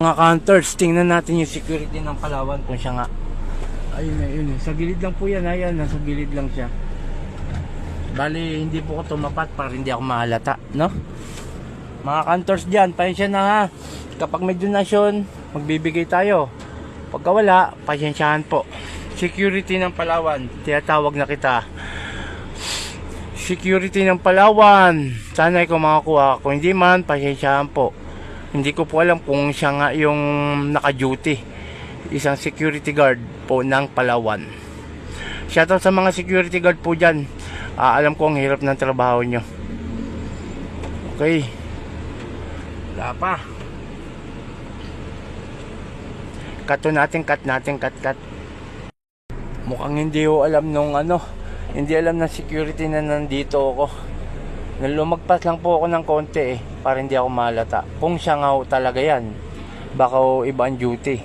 Mga counters, tingnan natin yung security ng Palawan kung siya nga. Ayun na, yun. Sa gilid lang po yan. Ayan, nasa gilid lang siya. Bali, hindi po ko tumapat para hindi ako mahalata, no? Mga counters dyan, pasensya na ha. Kapag may donasyon, magbibigay tayo. Pagka wala, pasensyahan po. Security ng Palawan, tinatawag na kita. Security ng Palawan, sana ko makakuha. Kung hindi man, pasensyahan po. Hindi ko po alam kung siya nga yung naka-duty. Isang security guard po ng Palawan. Shoutout sa mga security guard po dyan. Ah, alam ko ang hirap ng trabaho nyo. Okay. Wala pa. Cut to natin, cut natin, cut, cut. Mukhang hindi ko alam nung ano. Hindi alam ng security na nandito ako. Lumagpas lang po ako ng konti eh, para hindi ako malata. Kung siya nga talaga yan, baka ho iba ang duty.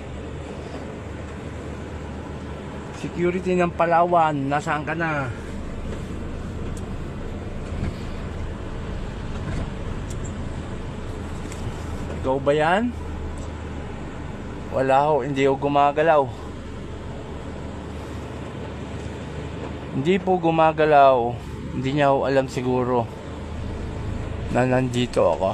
Security ng Palawan, nasaan ka na? Ikaw ba yan? Wala ho, hindi ho gumagalaw. Hindi po gumagalaw. Hindi niya ho alam siguro na nandito ako.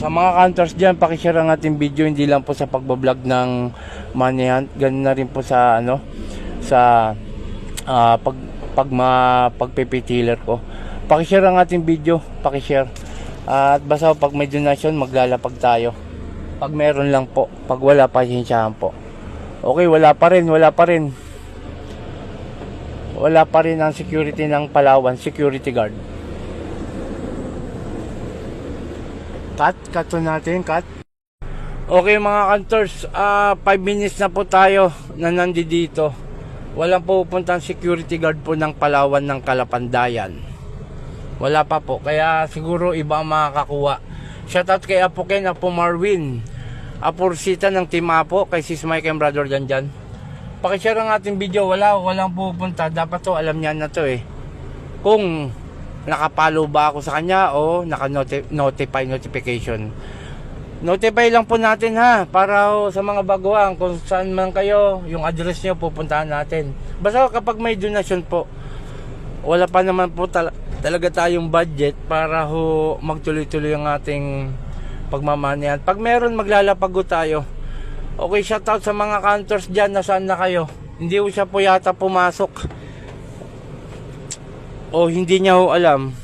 Sa mga counters dyan, pakishare ang ating video hindi lang po sa pagbablog ng money hunt, ganun na rin po sa ano sa ah, pag pag ma, pagpipitiler ko. Pakishare ang ating video, pakishare. At basta pag may donation, maglalapag tayo. Pag meron lang po, pag wala, pasensyahan po. Okay, wala pa rin, wala pa rin. Wala pa rin ang security ng Palawan, security guard. Cut, cut to natin, cut. Okay mga kantors, 5 minutes na po tayo na nandito. Walang pupuntang security guard po ng Palawan ng Kalapandayan. Wala pa po, kaya siguro iba ang makakakuha. Shoutout kay Apo Ken, Apo Marwin, Apo Rosita ng Team Apo, kay Sis Mike and Brother Jan Jan. Pakishare ang ating video, wala, walang pupunta. Dapat to, alam niya na to eh. Kung nakapalo ba ako sa kanya o naka-notify notification. Notify lang po natin ha para ho sa mga baguhan kung saan man kayo yung address niyo pupuntahan natin. Basta kapag may donation po wala pa naman po tal- talaga tayong budget para ho magtuloy-tuloy ang ating pagmamanihan. Pag meron maglalapag tayo. Okay, shoutout sa mga counters dyan, nasaan na kayo? Hindi ho siya po yata pumasok. O hindi niya ho alam.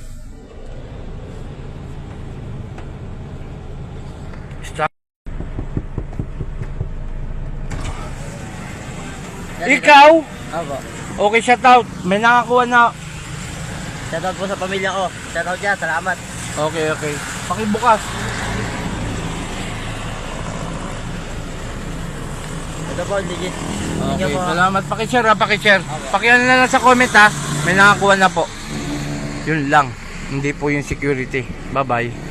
Ikaw? Opo. Okay, shoutout. May nakakuha na. Shoutout po sa pamilya ko. Shoutout dyan. Salamat. Okay, okay. Pakibukas. Ito po, legit. Okay, po. salamat. Pakishare ha, pakishare. Pakiano na lang sa comment ha. May nakakuha na po. Yun lang. Hindi po yung security. Bye-bye.